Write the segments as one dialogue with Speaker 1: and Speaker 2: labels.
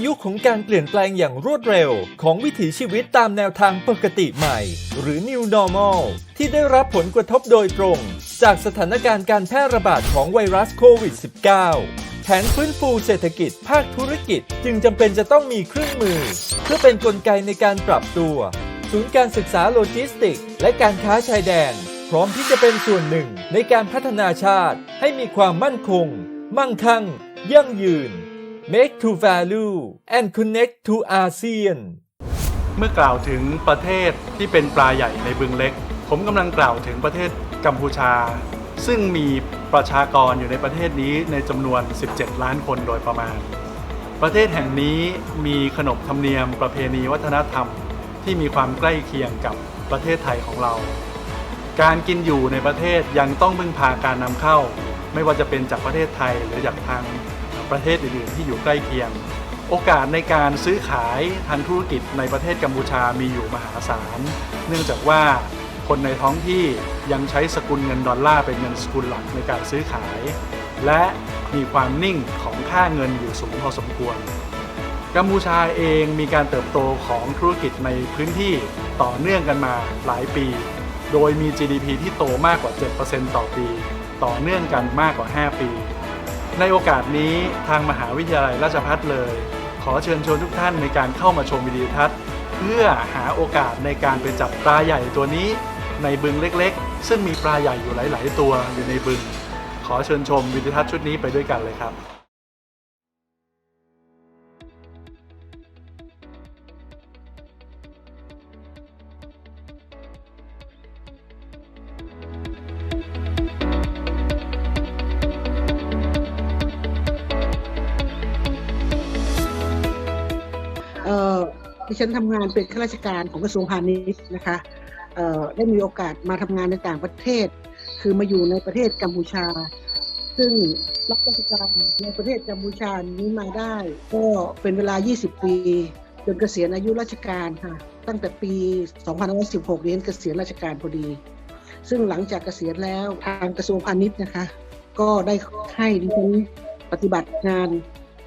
Speaker 1: ในยุคของการเปลี่ยนแปลงอย่างรวดเร็ว ของวิถีชีวิตตามแนวทางปกติใหม่ หรือ New Normal ที่ได้รับผลกระทบโดยตรง จากสถานการณ์การแพร่ระบาดของไวรัสโควิด -19 แผนฟื้นฟูเศรษฐกิจภาคธุรกิจจึงจำเป็นจะต้องมีเครื่องมือ เพื่อเป็นนกลไกในการปรับตัว ศูนย์การศึกษาโลจิสติก และการค้าชายแดน พร้อมที่จะเป็นส่วนหนึ่งในการพัฒนาชาติ ให้มีความมั่นคง มั่งคั่ง ยั่งยืน Make to value and connect to ASEAN
Speaker 2: เมื่อกล่าวถึงประเทศที่เป็นปลาใหญ่ในบึงเล็ก ผมกำลังกล่าวถึงประเทศกัมพูชา ซึ่งมีประชากรอยู่ในประเทศนี้ในจำนวน 17 ล้านคนโดยประมาณ ประเทศแห่งนี้มีขนบธรรมเนียมประเพณีวัฒนธรรม ที่มีความใกล้เคียงกับประเทศไทยของเรา การกินอยู่ในประเทศยังต้องพึ่งพาการนำเข้า ไม่ว่าจะเป็นจากประเทศไทยหรือจากทาง ประเทศอื่นๆที่อยู่ใกล้เคียง โอกาสในการซื้อขายทางธุรกิจในประเทศกัมพูชามีอยู่มหาศาล เนื่องจากว่าคนในท้องที่ยังใช้สกุลเงินดอลลาร์เป็นเงินสกุลหลักในการซื้อขาย และมีความนิ่งของค่าเงินอยู่สูงพอสมควร กัมพูชาเองมีการเติบโตของธุรกิจในพื้นที่ต่อเนื่องกันมาหลายปี โดยมี GDP ที่โตมากกว่า 7%ต่อปี ต่อเนื่องกันมากกว่า 5 ปี ในโอกาสนี้ทางมหาวิทยาลัยราชภัฏเลย ขอเชิญชวนทุกท่านในการเข้ามาชมวิดีทัศน์ เพื่อหาโอกาสในการไปจับปลาใหญ่ตัวนี้ ในบึงเล็กๆ ซึ่งมีปลาใหญ่อยู่หลาย ๆ ตัวอยู่ในบึง ขอเชิญชมวิดีทัศน์ชุดนี้ไปด้วยกันเลยครับ
Speaker 3: เอ่อดิฉันทำงานเป็นข้าราชการของกระทรวงพาณิชย์นะคะเอ่อได้มีโอกาสมาทำงานในต่างประเทศ คือมาอยู่ในประเทศกัมพูชา ซึ่งรับราชการในประเทศกัมพูชานี้มาได้ ก็เป็นเวลา 20 ปีจนเกษียณอายุราชการค่ะ ตั้งแต่ปี 2516เรียนเกษียณราชการพอดี ซึ่งหลังจากเกษียณแล้วทางกระทรวงพาณิชย์นะคะ ก็ได้ให้ดิฉันปฏิบัติงาน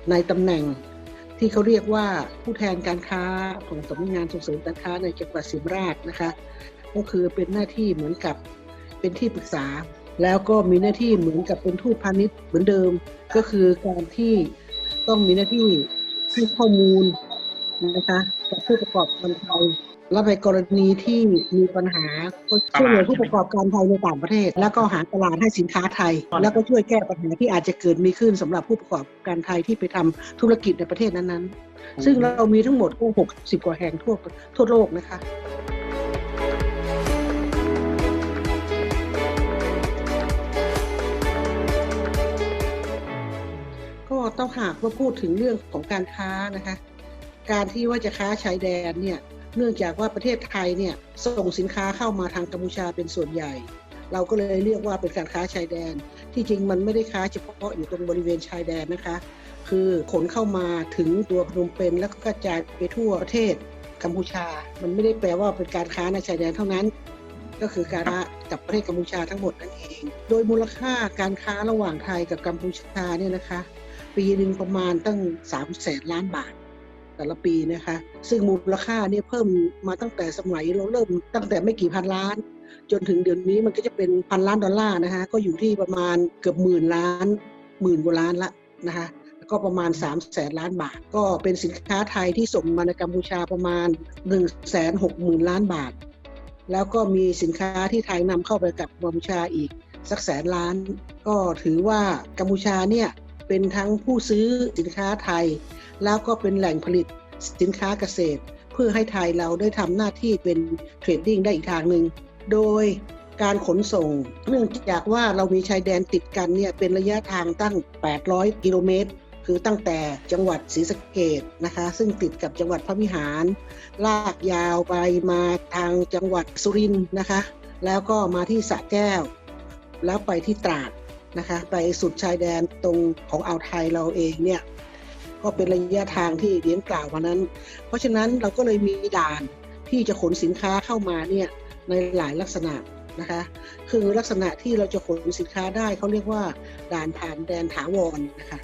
Speaker 3: ในตำแหน่ง ที่เขาเรียกว่าผู้แทนการค้าของสำนักงานส่งเสริมการค้าในจังหวัดสิมราชนะคะ ก็คือเป็นหน้าที่เหมือนกับเป็นที่ปรึกษา แล้วก็มีหน้าที่เหมือนกับเป็นทูตพาณิชย์เหมือนเดิม ก็คือการที่ต้องมีหน้าที่ให้ข้อมูล นะคะกับผู้ประกอบการไทยและในกรณีที่มีปัญหาก็ช่วยเหลือผู้ประกอบการไทยในต่างประเทศ แล้วก็หาตลาดให้สินค้าไทย แล้วก็ช่วยแก้ปัญหาที่อาจจะเกิดมีขึ้นสำหรับผู้ประกอบการไทยที่ไปทำธุรกิจในประเทศนั้นๆ ซึ่งเรามีทั้งหมดก็60 กว่าแห่งทั่วทั่วโลกนะคะก็ต้องหากว่าพูดถึงเรื่องของการค้านะคะ การที่ว่าจะค้าชายแดนเนี่ยเนื่องจากว่าประเทศไทยเนี่ยส่งสินค้าเข้ามาทางกัมพูชาเป็นส่วนใหญ่ เราก็เลยเรียกว่าเป็นการค้าชายแดน ที่จริงมันไม่ได้ค้าเฉพาะอยู่ตรงบริเวณชายแดนนะคะ คือขนเข้ามาถึงตัวพนมเปญแล้วก็กระจายไปทั่วประเทศกัมพูชา มันไม่ได้แปลว่าเป็นการค้าในชายแดนเท่านั้น ก็คือการค้ากับประเทศกัมพูชาทั้งหมดนั่นเอง โดยมูลค่าการค้าระหว่างไทยกับกัมพูชาเนี่ยนะคะ ปีหนึ่งประมาณตั้ง3แสนล้านบาท แต่ละปีนะคะ ซึ่งมูลค่าเนี่ยเพิ่มมาตั้งแต่สมัยเราเริ่มตั้งแต่ไม่กี่พันล้าน จนถึงเดือนนี้มันก็จะเป็นพันล้านดอลลาร์นะคะ ก็อยู่ที่ประมาณเกือบหมื่นล้านหมื่นกว่าล้านละนะคะแล้วก็ประมาณ3ามแสนล้านบาท ก็เป็นสินค้าไทยที่ส่งมาในกัมพูชาประมาณ1นึ่งแสนหกหมื่นล้านบาท แล้วก็มีสินค้าที่ไทยนำเข้าไปกับกัมพูชาอีกสักแสนล้าน ก็ถือว่ากัมพูชาเนี่ยเป็นทั้งผู้ซื้อสินค้าไทย แล้วก็เป็นแหล่งผลิตสินค้าเกษตร เพื่อให้ไทยเราได้ทำหน้าที่เป็นเทรดดิ้งได้อีกทางหนึ่งโดยการขนส่ง เนื่องจากว่าเรามีชายแดนติดกันเนี่ยเป็นระยะทางตั้ง 800 กิโลเมตร คือตั้งแต่จังหวัดศรีสะเกดนะคะ ซึ่งติดกับจังหวัดพระวิหาร ลากยาวไปมาทางจังหวัดสุรินทร์นะคะ แล้วก็มาที่สระแก้ว แล้วไปที่ตราดนะคะ ไปสุดชายแดนตรงของอ่าวไทยเราเองเนี่ย ก็เป็นระยะทางที่เรียนกล่าวมานั้น เพราะฉะนั้นเราก็เลยมีด่านที่จะขนสินค้าเข้ามาเนี่ยในหลายลักษณะนะคะ คือลักษณะที่เราจะขนสินค้าได้เขาเรียกว่า ด่านผ่านแดนถาวรนะคะ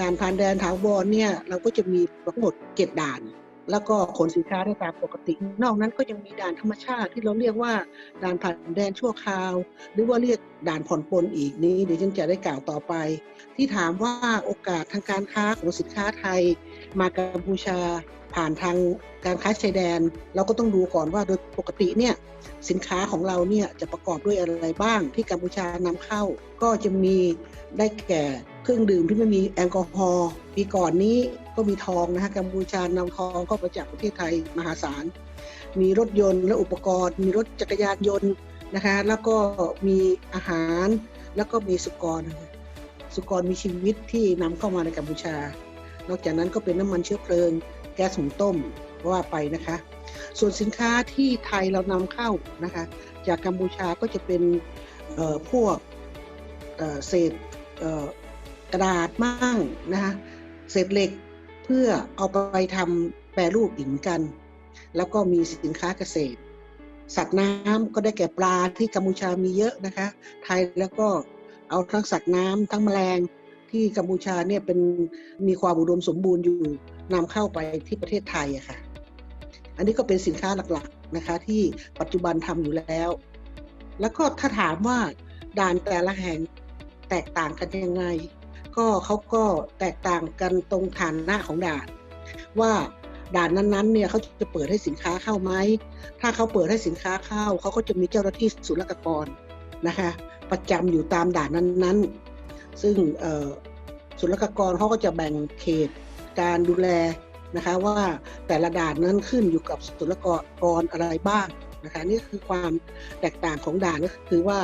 Speaker 3: ด่านผ่านแดนถาวรเนี่ยเราก็จะมีทั้งหมดเจ็ดด่าน แล้วก็ขนสินค้าได้ตามปกติ นอกนั้นก็ยังมีด่านธรรมชาติที่เราเรียกว่าด่านผ่านแดนชั่วคราว หรือว่าเรียกด่านผ่อนปลนอีกนี้เดี๋ยวฉันจะได้กล่าวต่อไป ที่ถามว่าโอกาสทางการค้าของสินค้าไทย มากัมพูชาผ่านทางการค้าชายแดน เราก็ต้องดูก่อนว่าโดยปกติเนี่ยสินค้าของเราเนี่ยจะประกอบด้วยอะไรบ้างที่กัมพูชานำเข้า ก็จะมีได้แก่เครื่องดื่มที่ไม่มีแอลกอฮอล์ปีก่อนนี้ ก็มีทองนะฮะกัมพูชานำทองเข้ามาจากประเทศไทยมหาศาล มีรถยนต์และอุปกรณ์ มีรถจักรยานยนต์นะคะแล้วก็มีอาหารแล้วก็มีสุกร สุกรมีชีวิตที่นำเข้ามาในกัมพูชา นอกจากนั้นก็เป็นน้ำมันเชื้อเพลิง แก๊สหุงต้มว่าไปนะคะ ส่วนสินค้าที่ไทยเรานำเข้านะคะจากกัมพูชาก็จะเป็นพวกเศษกระดาษมั่งนะคะเศษเหล็ก เพื่อเอาไปทำแปรรูปอีกเหมือนกัน แล้วก็มีสินค้าเกษตร สัตว์น้ำก็ได้แก่ปลาที่กัมพูชามีเยอะนะคะ ไทยแล้วก็เอาทั้งสัตว์น้ำทั้งแมลงที่กัมพูชาเนี่ยเป็นมีความอุดมสมบูรณ์อยู่นำเข้าไปที่ประเทศไทยอะค่ะ อันนี้ก็เป็นสินค้าหลักๆนะคะ ที่ปัจจุบันทำอยู่แล้ว แล้วก็ถ้าถามว่าด่านแต่ละแห่งแตกต่างกันยังไง ก็เขาก็แตกต่างกันตรงฐานหน้าของด่าน ว่าด่านนั้นๆเนี่ยเขาจะเปิดให้สินค้าเข้าไหมถ้าเขาเปิดให้สินค้าเข้าเขาก็จะมีเจ้าหน้าที่ศุลกากรนะคะ ประจำอยู่ตามด่านนั้นๆ ซึ่งศุลกากรเขาก็จะแบ่งเขตการดูแลนะคะว่าแต่ละด่านนั้นขึ้นอยู่กับศุลกากรอะไรบ้างนะคะนี่คือความแตกต่างของด่านก็คือว่า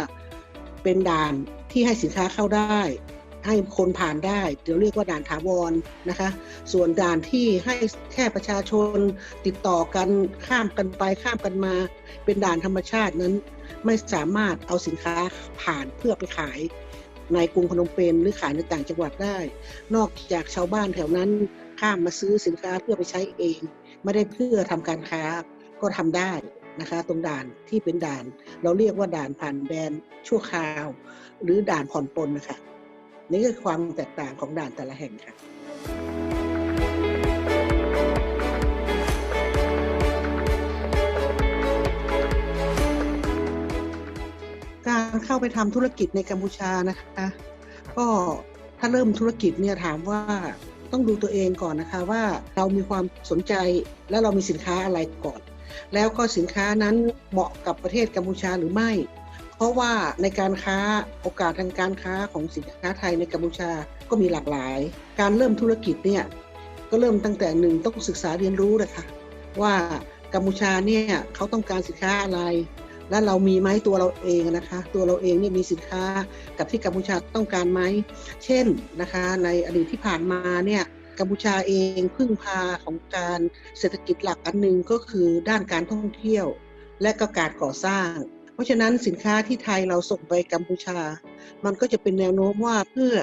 Speaker 3: เป็นด่านที่ให้สินค้าเข้าได้ ให้คนผ่านได้เดี๋ยวเรียกว่าด่านถาวรนะคะ ส่วนด่านที่ให้แค่ประชาชนติดต่อกันข้ามกันไปข้ามกันมา เป็นด่านธรรมชาตินั้น ไม่สามารถเอาสินค้าผ่านเพื่อไปขาย ในกรุงพนมเปญหรือขายในต่างจังหวัดได้ นอกจากชาวบ้านแถวนั้นข้ามมาซื้อสินค้าเพื่อไปใช้เอง ไม่ได้เพื่อทำการค้าก็ทำได้นะคะตรงด่านที่เป็นด่าน เราเรียกว่าด่านผ่านแดนชั่วคราว หรือด่านผ่อนปลนนะคะ นี่คือความแตกต่างของด่านแต่ละแห่งค่ะการเข้าไปทำธุรกิจในกัมพูชานะคะก็ถ้าเริ่มธุรกิจเนี่ยถามว่าต้องดูตัวเองก่อนนะคะว่าเรามีความสนใจและเรามีสินค้าอะไรก่อน แล้วก็สินค้านั้นเหมาะกับประเทศกัมพูชาหรือไม่ เพราะว่าในการค้าโอกาสทางการค้าของสินค้าไทยในกัมพูชาก็มีหลากหลาย การเริ่มธุรกิจเนี่ยก็เริ่มตั้งแต่หนึ่งต้องศึกษาเรียนรู้นะคะว่ากัมพูชาเนี่ยเขาต้องการสินค้าอะไร และเรามีไหมตัวเราเองนะคะ ตัวเราเองเนี่ยมีสินค้ากับที่กัมพูชาต้องการไหมเช่นนะคะ ในอดีตที่ผ่านมาเนี่ยกัมพูชาเองพึ่งพาของการเศรษฐกิจหลักอันหนึ่งก็คือด้านการท่องเที่ยว และก็การก่อสร้าง เพราะฉะนั้นสินค้าที่ไทยเราส่งไปกัมพูชา มันก็จะเป็นแนวโน้มว่าเพื่อ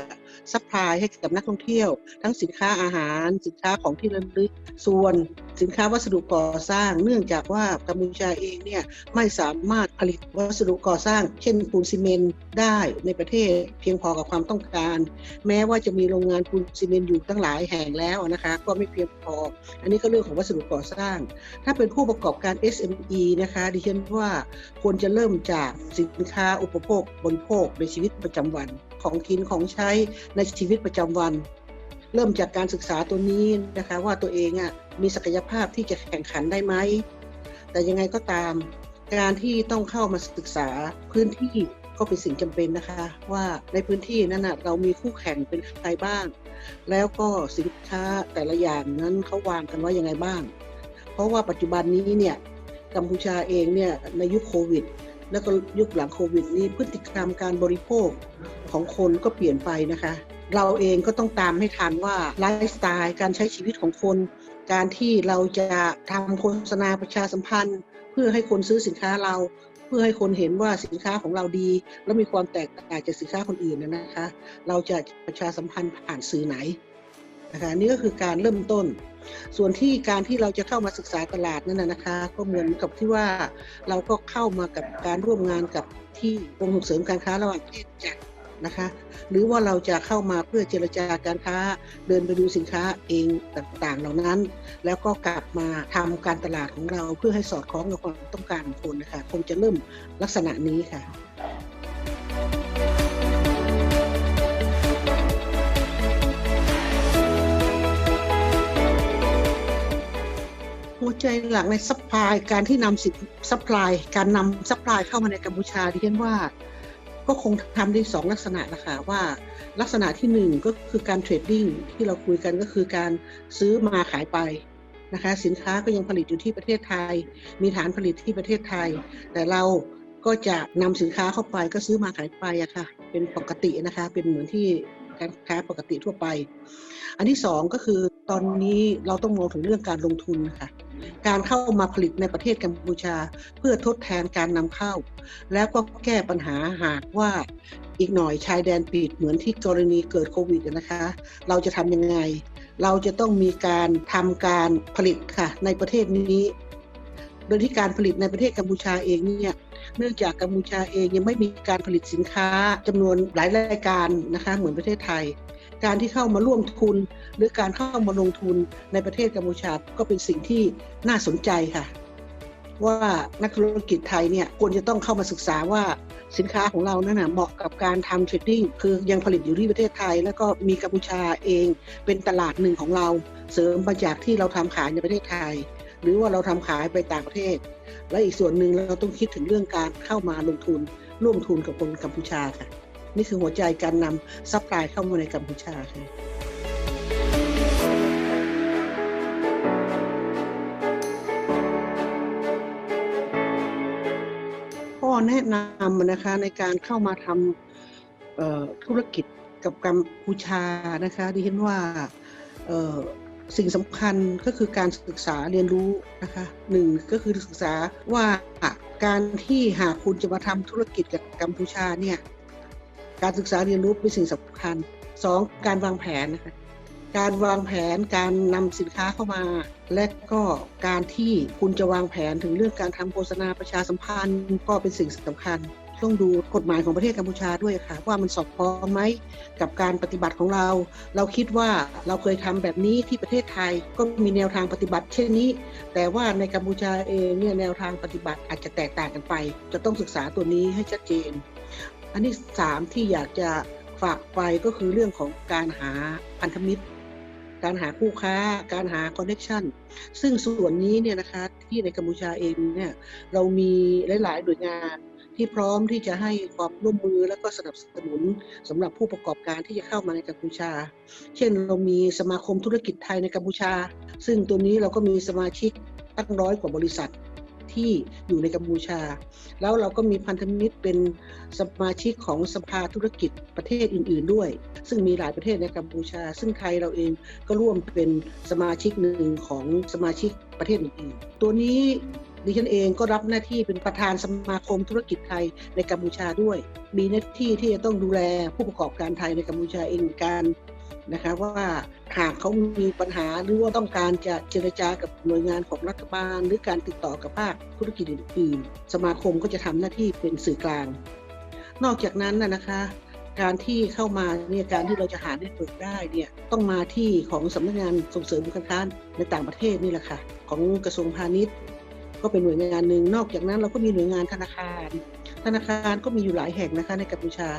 Speaker 3: ซัพพลายให้กับนักท่องเที่ยว ทั้งสินค้าอาหาร สินค้าของที่ระลึกส่วนสินค้าวัสดุก่อสร้าง เนื่องจากว่ากัมพูชาเองเนี่ยไม่สามารถผลิตวัสดุก่อสร้าง เช่นปูนซีเมนต์ได้ในประเทศ เพียงพอกับความต้องการ แม้ว่าจะมีโรงงานปูนซีเมนต์อยู่ตั้งหลายแห่งแล้วนะคะก็ไม่เพียงพอ อันนี้ก็เรื่องของวัสดุก่อสร้าง ถ้าเป็นผู้ประกอบการ SME นะคะดิฉันว่าควรจะเริ่มจากสินค้าอุปโภคบริโภคในชีวิตประจำวัน ของกินของใช้ในชีวิตประจำวัน เริ่มจากการศึกษาตัวนี้นะคะว่าตัวเองอะมีศักยภาพที่จะแข่งขันได้ไหม แต่ยังไงก็ตาม การที่ต้องเข้ามาศึกษาพื้นที่ก็เป็นสิ่งจำเป็นนะคะ ว่าในพื้นที่นั้นนะเรามีคู่แข่งเป็นใครบ้าง แล้วก็สินค้าแต่ละอย่างนั้นเขาวางกันว่ายังไงบ้าง เพราะว่าปัจจุบันนี้เนี่ยกัมพูชาเองเนี่ยในยุคโควิด แล้วก็ยุคหลังโควิดนี้พฤติกรรมการบริโภคของคนก็เปลี่ยนไปนะคะ เราเองก็ต้องตามให้ทันว่าไลฟ์สไตล์การใช้ชีวิตของคน การที่เราจะทำโฆษณาประชาสัมพันธ์ เพื่อให้คนซื้อสินค้าเรา เพื่อให้คนเห็นว่าสินค้าของเราดี และมีความแตกต่างจากสินค้าคนอื่นนะนะคะ เราจะประชาสัมพันธ์ผ่านสื่อไหนนะคะนี่ก็คือการเริ่มต้น ส่วนที่การที่เราจะเข้ามาศึกษาตลาดนั่นนะคะ ก็เหมือนกับที่ว่าเราก็เข้ามากับการร่วมงานกับที่กรมส่งเสริมการค้าระหว่างประเทศจัดนะคะหรือว่าเราจะเข้ามาเพื่อเจรจาการค้าเดินไปดูสินค้าเองต่างๆ เหล่านั้น แล้วก็กลับมาทำการตลาดของเราเพื่อให้สอดคล้องกับความต้องการของคนนะคะคงจะเริ่มลักษณะนี้ค่ะ หัวใจหลักในซัพพลายการที่นำสินซัพพลายการนำซัพพลายเข้ามาในกัมพูชาดิฉันว่า ก็คงทำได้สองลักษณะนะคะว่าลักษณะที่หนึ่งก็คือการเทรดดิ้งที่เราคุยกันก็คือการซื้อมาขายไปนะคะสินค้าก็ยังผลิตอยู่ที่ประเทศไทย มีฐานผลิตที่ประเทศไทย แต่เราก็จะนำสินค้าเข้าไปก็ซื้อมาขายไปอะค่ะ เป็นปกตินะคะ เป็นเหมือนที่การค้าปกติทั่วไป อันที่สองก็คือตอนนี้เราต้องมองถึงเรื่องการลงทุนนะคะ การเข้ามาผลิตในประเทศกัมพูชา เพื่อทดแทนการนำเข้า แล้วก็แก้ปัญหาหากว่าอีกหน่อยชายแดนปิดเหมือนที่กรณีเกิดโควิดนะคะ เราจะทำยังไง เราจะต้องมีการทำการผลิตค่ะในประเทศนี้ โดยที่การผลิตในประเทศกัมพูชาเองเนี่ยเนื่องจากกัมพูชาเองยังไม่มีการผลิตสินค้าจำนวนหลายรายการนะคะเหมือนประเทศไทย การที่เข้ามาร่วมทุน หรือการเข้ามาลงทุนในประเทศกัมพูชาก็เป็นสิ่งที่น่าสนใจค่ะ ว่านักธุรกิจไทยเนี่ยควรจะต้องเข้ามาศึกษาว่าสินค้าของเรานั่นนะเหมาะกับการทำเทรดดิ้งคือยังผลิตอยู่ที่ประเทศไทย แล้วก็มีกัมพูชาเองเป็นตลาดหนึ่งของเรา เสริมมาจากที่เราทำขายในประเทศไทย หรือว่าเราทำขายไปต่างประเทศ และอีกส่วนหนึ่งเราต้องคิดถึงเรื่องการเข้ามาลงทุนร่วมทุนกับคนกัมพูชาค่ะ นี่คือหัวใจการนำซัพพลายเข้ามาในกัมพูชาค่ะข้อแนะนำนะคะในการเข้ามาทำธุรกิจกับกัมพูชานะคะดิฉันว่าสิ่งสำคัญก็คือการศึกษาเรียนรู้นะคะหนึ่งก็คือศึกษาว่าการที่หากคุณจะมาทำธุรกิจกับกัมพูชาเนี่ย การศึกษาเรียนรู้เป็นสิ่งสำคัญสองการวางแผนนะคะการวางแผนการนำสินค้าเข้ามา และก็การที่คุณจะวางแผนถึงเรื่องการทำโฆษณาประชาสัมพันธ์ ก็เป็นสิ่งสำคัญ ต้องดูกฎหมายของประเทศกัมพูชาด้วยค่ะ ว่ามันสอดคล้องไหมกับการปฏิบัติของเรา เราคิดว่าเราเคยทำแบบนี้ที่ประเทศไทยก็มีแนวทางปฏิบัติ เช่นนี้ แต่ว่าในกัมพูชาเองเนี่ยแนวทางปฏิบัติอาจจะแตกต่างกันไป จะต้องศึกษาตัวนี้ให้ชัดเจน อันที่สามที่อยากจะฝากไปก็คือเรื่องของการหาพันธมิตร การหาคู่ค้า การหาคอนเน c ชันซึ่งส่วนนี้เนี่ยนะคะที่ในกัมพูชาเองเนี่ยเรามีหลาย ๆ หน่วยงานที่พร้อมที่จะให้ความร่วมมือและก็สนับสนุนสำหรับผู้ประกอบการที่จะเข้ามาในกัมพูชา เช่นเรามีสมาคมธุรกิจไทยในกัมพูชา ซึ่งตัวนี้เราก็มีสมาชิกตั้งร้อยกว่าบริษัท ที่อยู่ในกัมพูชา แล้วเราก็มีพันธมิตรเป็นสมาชิกของสภาธุรกิจประเทศอื่น ๆ ด้วย ซึ่งมีหลายประเทศในกัมพูชา ซึ่งไทยเราเองก็ร่วมเป็นสมาชิกหนึ่งของสมาชิกประเทศอื่น ๆ ตัวนี้ดิฉันเองก็รับหน้าที่เป็นประธานสมาคมธุรกิจไทยในกัมพูชาด้วย มีหน้าที่ที่จะต้องดูแลผู้ประกอบการไทยในกัมพูชาเองเหมือ นะคะว่าหากเขามีปัญหาหรือว่าต้องการจะเจรจากับหน่วยงานของรัฐบาล หรือการติดต่อกับภาคธุรกิจอื่นๆ สมาคมก็จะทำหน้าที่เป็นสื่อกลาง นอกจากนั้นนะนะคะ การที่เข้ามาเนี่ยการที่เราจะหาเน็ตเวิร์กได้เนี่ยต้องมาที่ของสำนักงานส่งเสริมการค้าในต่างประเทศนี่แหละค่ะของกระทรวงพาณิชย์ ก็เป็นหน่วยงานหนึ่งนอกจากนั้นเราก็มีหน่วยงานธนาคาร ธนาคารก็มีอยู่หลายแห่งนะคะในกัมพูชา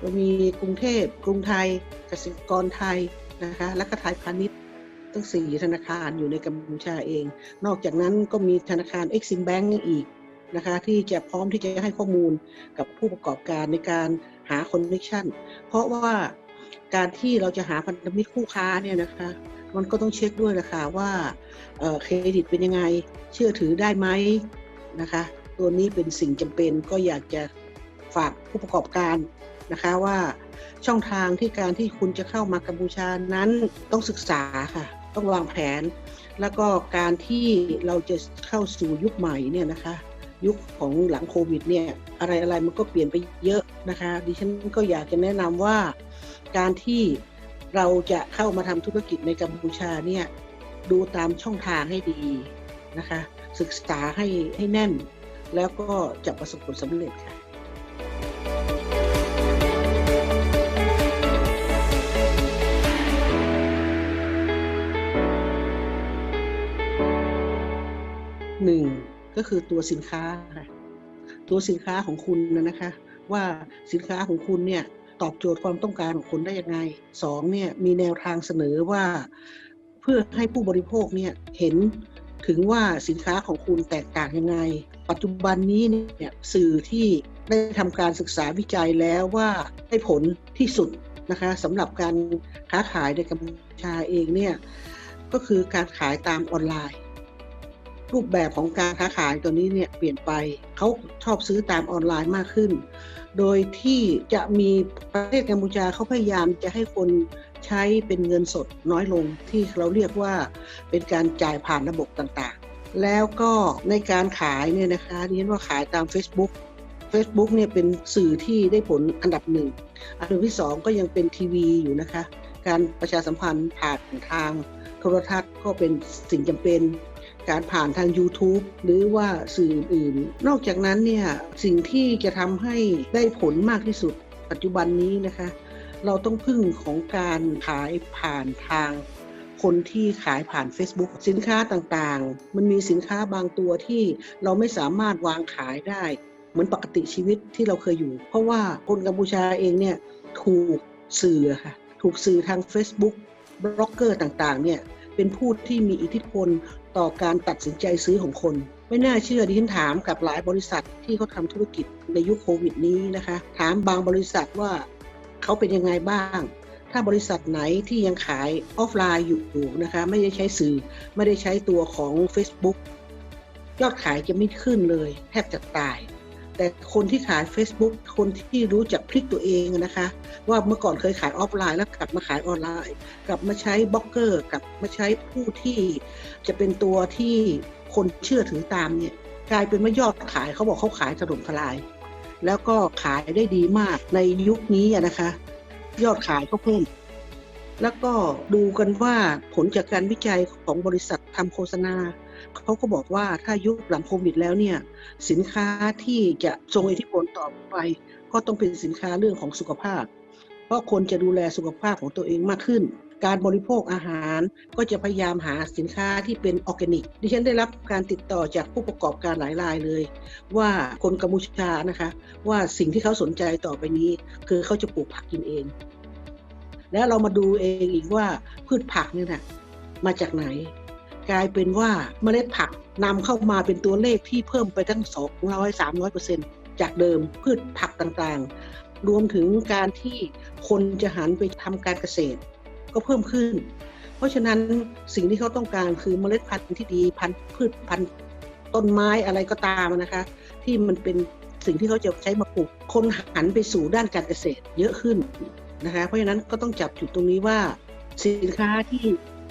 Speaker 3: เรามีกรุงเทพกรุงไทย กสิกรไทยนะคะและก็ไทยพาณิชย์ตั้งสี่ธนาคารอยู่ในกัมพูชาเอง นอกจากนั้นก็มีธนาคาร Exim Bank อีกนะคะที่จะพร้อมที่จะให้ข้อมูลกับผู้ประกอบการในการหาคอนเนคชันเพราะว่าการที่เราจะหาพันธมิตรคู่ค้าเนี่ยนะคะมันก็ต้องเช็คด้วยนะคะว่าเอ่อเครดิตเป็นยังไงเชื่อถือได้ไหมนะคะตัวนี้เป็นสิ่งจำเป็นก็อยากจะฝากผู้ประกอบการนะคะว่า ช่องทางที่การที่คุณจะเข้ามากัมพูชานั้นต้องศึกษาค่ะ ต้องวางแผน แล้วก็การที่เราจะเข้าสู่ยุคใหม่เนี่ยนะคะ ยุคของหลังโควิดเนี่ยอะไรอะไรมันก็เปลี่ยนไปเยอะนะคะ ดิฉันก็อยากจะแนะนำว่าการที่เราจะเข้ามาทำธุรกิจในกัมพูชาเนี่ยดูตามช่องทางให้ดีนะคะ ศึกษาให้ให้แน่น แล้วก็จะประสบผลสำเร็จค่ะ ก็คือตัวสินค้าค่ะตัวสินค้าของคุณนะนะคะ ว่าสินค้าของคุณเนี่ยตอบโจทย์ความต้องการของคนได้ยังไงสองเนี่ยมีแนวทางเสนอว่าเพื่อให้ผู้บริโภคเนี่ยเห็นถึงว่าสินค้าของคุณแตกต่างยังไง ปัจจุบันนี้เนี่ยสื่อที่ได้ทำการศึกษาวิจัยแล้วว่าได้ผลที่สุดนะคะสำหรับการค้าขายในกัมพูชาเองเนี่ยก็คือการขายตามออนไลน์ รูปแบบของการค้าขายตัวนี้เนี่ยเปลี่ยนไปเขาชอบซื้อตามออนไลน์มากขึ้น โดยที่จะมีประเทศกัมพูชาเขาพยายามจะให้คนใช้เป็นเงินสดน้อยลงที่เราเรียกว่าเป็นการจ่ายผ่านระบบต่างๆ แล้วก็ในการขายเนี่ยนะคะเรียนว่าขายตาม Facebook Facebook เนี่ยเป็นสื่อที่ได้ผลอันดับหนึ่ง อันดับที่สองก็ยังเป็นทีวีอยู่นะคะ การประชาสัมพันธ์ผ่านทางโทรทัศน์ก็เป็นสิ่งจำเป็น การผ่านทาง YouTube หรือว่าสื่ออื่น นอกจากนั้นเนี่ยสิ่งที่จะทำให้ได้ผลมากที่สุดปัจจุบันนี้นะคะ เราต้องพึ่งของการขายผ่านทางคนที่ขายผ่าน Facebook สินค้าต่างๆ มันมีสินค้าบางตัวที่เราไม่สามารถวางขายได้ เหมือนปกติชีวิตที่เราเคยอยู่ เพราะว่าคนกัมพูชาเองเนี่ยถูกสื่อค่ะถูกสื่อทาง Facebook บล็อกเกอร์ต่างๆเนี่ย เป็นผู้ที่มีอิทธิพลต่อการตัดสินใจซื้อของคน ไม่น่าเชื่อดิฉันถามกับหลายบริษัทที่เขาทำธุรกิจในยุคโควิดนี้นะคะ ถามบางบริษัทว่าเขาเป็นยังไงบ้าง ถ้าบริษัทไหนที่ยังขายออฟไลน์อยู่นะคะไม่ได้ใช้สื่อไม่ได้ใช้ตัวของ Facebook ยอดขายจะไม่ขึ้นเลย แทบจะตาย แต่คนที่ขาย Facebook คนที่รู้จักพลิกตัวเองนะคะ ว่าเมื่อก่อนเคยขายออฟไลน์แล้วกลับมาขายออนไลน์ กลับมาใช้บล็อกเกอร์กลับมาใช้ผู้ที่จะเป็นตัวที่คนเชื่อถือตามเนี่ยกลายเป็นว่ายอดขายเขาบอกเขาขายถล่มทลาย แล้วก็ขายได้ดีมากในยุคนี้อะนะคะ ยอดขายก็เพิ่มแล้วก็ดูกันว่าผลจากการวิจัยของบริษัททำโฆษณา เขาก็บอกว่าถ้ายุคหลังโควิดแล้วเนี่ยสินค้าที่จะทรงอิทธิพลต่อไป ก็ต้องเป็นสินค้าเรื่องของสุขภาพ เพราะคนจะดูแลสุขภาพของตัวเองมากขึ้น การบริโภคอาหารก็จะพยายามหาสินค้าที่เป็นออร์แกนิก ดิฉันได้รับการติดต่อจากผู้ประกอบการหลายรายเลย ว่าคนกัมพูชานะคะ ว่าสิ่งที่เขาสนใจต่อไปนี้ คือเขาจะปลูกผักกินเอง แล้วเรามาดูเองอีกว่าพืชผักเนี่ยนะมาจากไหน กลายเป็นว่าเมล็ดผักนำเข้ามาเป็นตัวเลขที่เพิ่มไปตั้ง200 300เปอร์เซ็นจากเดิมพืชผักต่างๆ รวมถึงการที่คนจะหันไปทำการเกษตร ก็เพิ่มขึ้น เพราะฉะนั้นสิ่งที่เขาต้องการคือเมล็ดพันธุ์ที่ดีพันธุ์พืชพันธุ์ต้นไม้อะไรก็ตามนะคะ ที่มันเป็นสิ่งที่เขาจะใช้มาปลูกคนหันไปสู่ด้านการเกษตรเยอะขึ้นนะคะ เพราะฉะนั้นก็ต้องจับจุดตรงนี้ว่าสินค้าที่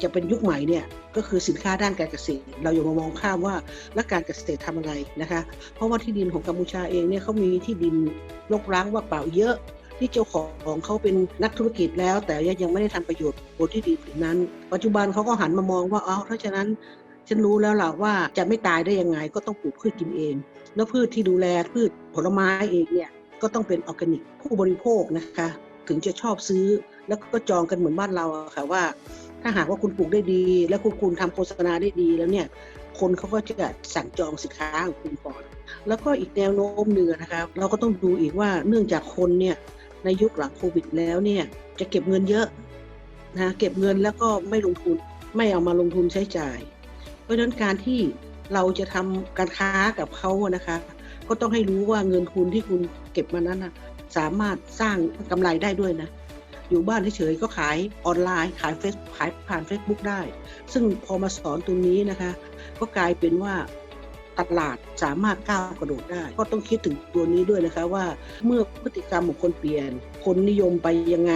Speaker 3: จะเป็นยุคใหม่เนี่ยก็คือสินค้าด้านการเกษตร เราอย่ามามองข้ามว่าและการเกษตรทำอะไรนะคะ เพราะว่าที่ดินของกัมพูชาเองเนี่ยเขามีที่ดินรกร้างว่างเปล่าเยอะ ที่เจ้าของเขาเป็นนักธุรกิจแล้ว แต่ยังไม่ได้ทำประโยชน์บนที่ดินผืนนั้น ปัจจุบันเขาก็หันมามองว่าอ้าวเพราะฉะนั้นฉันรู้แล้วล่ะว่าจะไม่ตายได้ยังไงก็ต้องปลูกพืชกินเอง แล้วพืชที่ดูแลพืชผลไม้เองเนี่ยก็ต้องเป็นออร์แกนิกผู้บริโภคนะคะ ถึงจะชอบซื้อ แล้วก็จองกันเหมือนบ้านเราอะค่ะว่า ถ้าหากว่าคุณปลูกได้ดี และคุณคุณทำโฆษณาได้ดีแล้วเนี่ยคนเขาก็จะสั่งจองสินค้าของคุณก่อน แล้วก็อีกแนวโน้มหนึ่งนะครับเราก็ต้องดูอีกว่าเนื่องจากคนเนี่ยในยุคหลังโควิดแล้วเนี่ยจะเก็บเงินเยอะนะเก็บเงินแล้วก็ไม่ลงทุนไม่เอามาลงทุนใช้จ่าย เพราะฉะนั้นการที่เราจะทำการค้ากับเขานะคะ ก็ต้องให้รู้ว่าเงินทุนที่คุณเก็บมานั้นนะ สามารถสร้างกำไรได้ด้วยนะ อยู่บ้านเฉยๆก็ขายออนไลน์ ขายเฟซขายผ่าน Facebook ได้ ซึ่งพอมาสอนตรงนี้นะคะ ก็กลายเป็นว่าตลาดสามารถก้าวกระโดดได้ ก็ต้องคิดถึงตัวนี้ด้วยนะคะว่าเมื่อพฤติกรรมของคนเปลี่ยน คนนิยมไปยังไง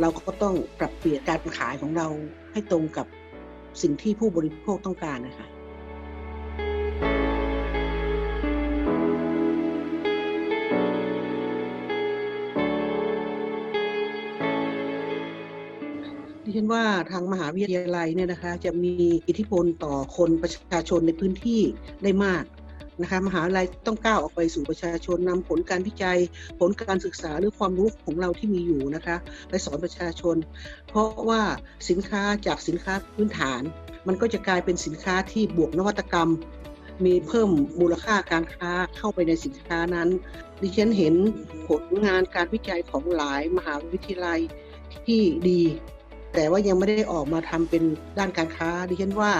Speaker 3: เราก็ต้องปรับเปลี่ยนการขายของเราให้ตรงกับสิ่งที่ผู้บริโภคต้องการนะคะ ว่าทางมหาวิทยาลัยเนี่ยนะคะจะมีอิทธิพลต่อคนประชาชนในพื้นที่ได้มากนะคะมหาวิทยาลัยต้องก้าวออกไปสู่ประชาชนนำผลการวิจัย ผลการศึกษาหรือความรู้ของเราที่มีอยู่นะคะไปสอนประชาชน เพราะว่าสินค้าจากสินค้าพื้นฐาน มันก็จะกลายเป็นสินค้าที่บวกนวัตกรรม มีเพิ่มมูลค่าการค้าเข้าไปในสินค้านั้น ดิฉันเห็นผลงานการวิจัยของหลายมหาวิทยาลัยที่ดี แต่ว่ายังไม่ได้ออกมาทำเป็นด้านการค้าดิฉันว่า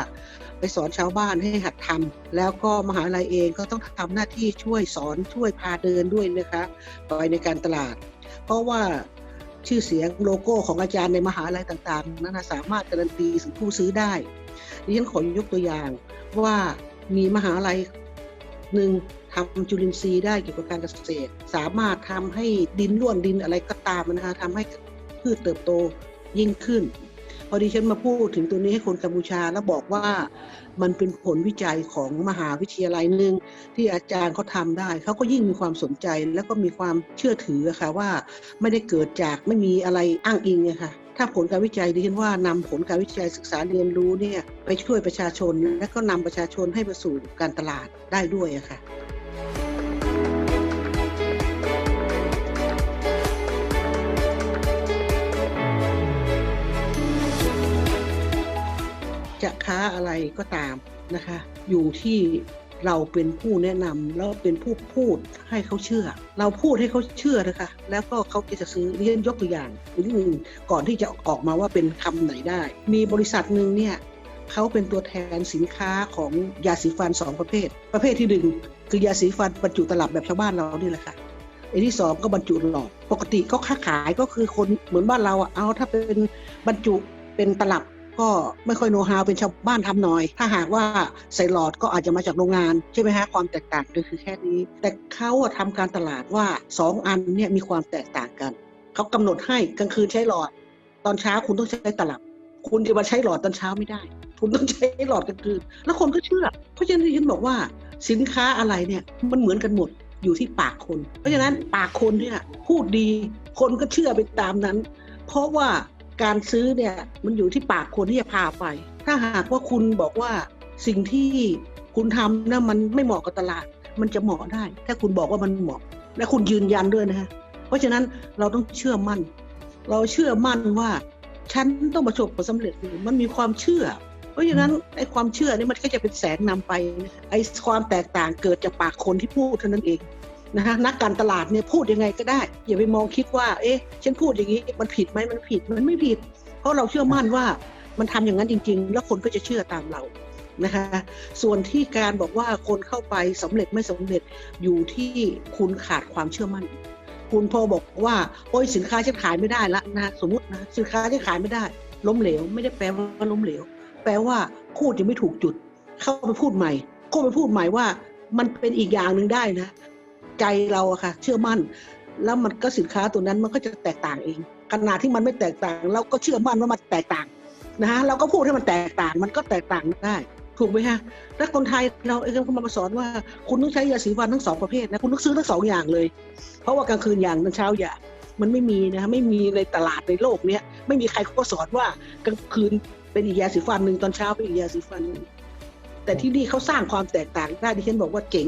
Speaker 3: ไปสอนชาวบ้านให้หัดทำแล้วก็มหาลัยเองก็ต้องทำหน้าที่ช่วยสอนช่วยพาเดินด้วยนะคะไปในการตลาด เพราะว่าชื่อเสียงโลโก้ของอาจารย์ในมหาลัยต่างๆ นั้นสามารถการันตีถึงผู้ซื้อได้ดิฉันขอยกตัวอย่างว่ามีมหาลัยหนึ่งทำจุลินทรีย์ได้เกี่ยวกับการเกษตร สามารถทำให้ดินร่วนดินอะไรก็ตามนะคะทำให้พืชเติบโต ยิ่งขึ้น พอดิฉันมาพูดถึงตัวนี้ให้คนกัมพูชาแล้วบอกว่ามันเป็นผลวิจัยของมหาวิทยาลัยหนึ่งที่อาจารย์เขาทำได้เขาก็ยิ่งมีความสนใจแล้วก็มีความเชื่อถือค่ะว่าไม่ได้เกิดจากไม่มีอะไรอ้างอิงอะค่ะถ้าผลการวิจัยดิฉันว่านำผลการวิจัยศึกษาเรียนรู้เนี่ยไปช่วยประชาชน และก็นำประชาชนให้ไปสู่การตลาดได้ด้วยอะค่ะ จะค้าอะไรก็ตามนะคะ อยู่ที่เราเป็นผู้แนะนำแล้วเป็นผู้พูดให้เขาเชื่อ เราพูดให้เขาเชื่อนะคะ แล้วก็เขาจะซื้อเรียนยกตัวอย่างนิดนึงก่อนที่จะออกมาว่าเป็นคำไหนได้ มีบริษัทหนึ่งเนี่ยเขาเป็นตัวแทนสินค้าของยาสีฟันสองประเภท ประเภทที่หนึ่งคือยาสีฟันบรรจุตลับแบบชาวบ้านเรานี่แหละค่ะอันที่สองก็บรรจุหลอดปกติก็ค้าขายก็คือคนเหมือนบ้านเราอะเอาถ้าเป็นบรรจุเป็นตลับ ก็ไม่ค่อยโน้ตฮาวเป็นชาวบ้านทำหน่อย ถ้าหากว่าใส่หลอดก็อาจจะมาจากโรงงานใช่ไหมฮะความแตกต่างก็คือแค่นี้ แต่เขาอะทำการตลาดว่าสองอันเนี่ยมีความแตกต่างกัน เขากำหนดให้กลางคืนใช้หลอด ตอนเช้าคุณต้องใช้ตลับ คุณจะมาใช้หลอดตอนเช้าไม่ได้ คุณต้องใช้หลอดกลางคืนแล้วคนก็เชื่อ เพราะฉะนั้นที่ฉันบอกว่าสินค้าอะไรเนี่ยมันเหมือนกันหมดอยู่ที่ปากคน เพราะฉะนั้นปากคนเนี่ยพูดดีคนก็เชื่อไปตามนั้น เพราะว่า การซื้อเนี่ยมันอยู่ที่ปากคนที่จะพาไป ถ้าหากว่าคุณบอกว่าสิ่งที่คุณทำนะมันไม่เหมาะกับตลาด มันจะเหมาะได้ ถ้าคุณบอกว่ามันเหมาะ และคุณยืนยันด้วยนะฮะเพราะฉะนั้นเราต้องเชื่อมั่น เราเชื่อมั่นว่าฉันต้องประสบผลสำเร็จมันมีความเชื่อ เพราะฉะนั้นไอ้ความเชื่อนี่มันก็จะเป็นแสงนำไปไอ้ความแตกต่างเกิดจากปากคนที่พูดเท่านั้นเอง นะฮะนักการตลาดเนี่ยพูดยังไงก็ได้ อย่าไปมองคิดว่า เอ๊ะ ฉันพูดอย่างนี้มันผิดไหมมันผิดมันไม่ผิด เพราะเราเชื่อมั่นว่ามันทำอย่างนั้นจริง ๆ แล้วคนก็จะเชื่อตามเรานะคะส่วนที่การบอกว่าคนเข้าไปสำเร็จไม่สำเร็จอยู่ที่คุณขาดความเชื่อมั่น คุณพอบอกว่าโอ้ยสินค้าฉันขายไม่ได้ละนะสมมตินะสินค้าฉันขายไม่ได้ ล้มเหลว ไม่ได้แปลว่าล้มเหลว แปลว่าพูดยังไม่ถูกจุด เข้าไปพูดใหม่เข้าไปพูดใหม่ว่ามันเป็นอีกอย่างหนึ่งได้นะ ใจเราอะค่ะ เชื่อมั่น แล้วมันก็สินค้าตัวนั้นมันก็จะแตกต่างเองขณะที่มันไม่แตกต่างเราก็เชื่อมั่นว่ามันแตกต่างนะฮะเราก็พูดให้มันแตกต่างมันก็แตกต่างได้ ถูกไหมฮะถ้าคนไทยเราเองก็มาสอนว่า คุณต้องใช้ยาสีฟันทั้งสองประเภทนะคุณต้องซื้อทั้งสองอย่างเลย เพราะว่ากลางคืนอย่างตอนเช้าอย่างมันไม่มีนะไม่มีในตลาดในโลกเนี้ยไม่มีใครเขาก็สอนว่ากลางคืนเป็นอีกยาสีฟันหนึ่งตอนเช้าเป็นอีกยาสีฟันหนึ่งแต่ที่นี่เขาสร้างความแตกต่างได้ดิฉันบอกว่าเจ๋ง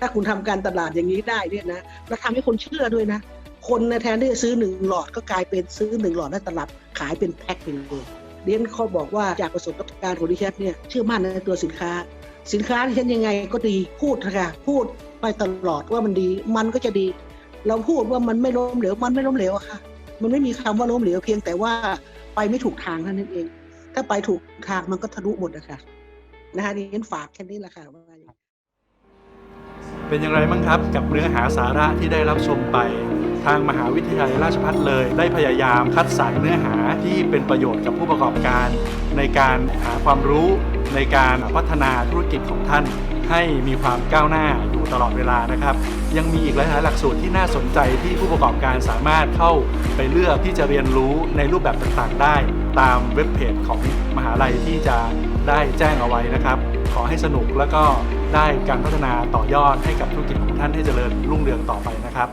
Speaker 3: ถ้าคุณทำการตลาดอย่างนี้ได้เนี่ยนะแล้วทำให้คนเชื่อด้วยนะ คนนะแทนที่จะซื้อหนึ่งหลอดก็กลายเป็นซื้อหนึ่งหลอดแล้วตลับขายเป็นแพ็คเป็นเลยเรียนเขาบอกว่าจากประสบการณ์ของดิฉันเนี่ยเชื่อมั่นในตัวสินค้า สินค้าที่ฉันยังไงก็ดีพูดค่ะพูดไปตลอดว่ามันดี มันก็จะดี เราพูดว่ามันไม่ล้มเหลวมันไม่ล้มเหลวค่ะ มันไม่มีคำว่าล้มเหลวเพียงแต่ว่าไปไม่ถูกทางเท่านั้นเอง ถ้าไปถูกทางมันก็ทะลุหมดอะคะนะคะดิฉันฝากแค่นี้แหละค่ะ
Speaker 2: เป็นอย่างไรบ้างครับกับเนื้อหาสาระที่ได้รับชมไป ทางมหาวิทยาลัยราชภัฏเลย ได้พยายามคัดสรรเนื้อหาที่เป็นประโยชน์กับผู้ประกอบการ ในการหาความรู้ในการพัฒนาธุรกิจของท่าน ให้มีความก้าวหน้าอยู่ตลอดเวลานะครับ ยังมีอีกหลายๆหลักสูตรที่น่าสนใจที่ผู้ประกอบการสามารถเข้าไปเลือกที่จะเรียนรู้ในรูปแบบต่างๆ ได้ ตามเว็บเพจของมหาลัยที่จะ ได้แจ้งเอาไว้นะครับ ขอให้สนุกแล้วก็ได้การพัฒนาต่อยอดให้กับธุรกิจของท่านให้เจริญรุ่งเรืองต่อไปนะครับ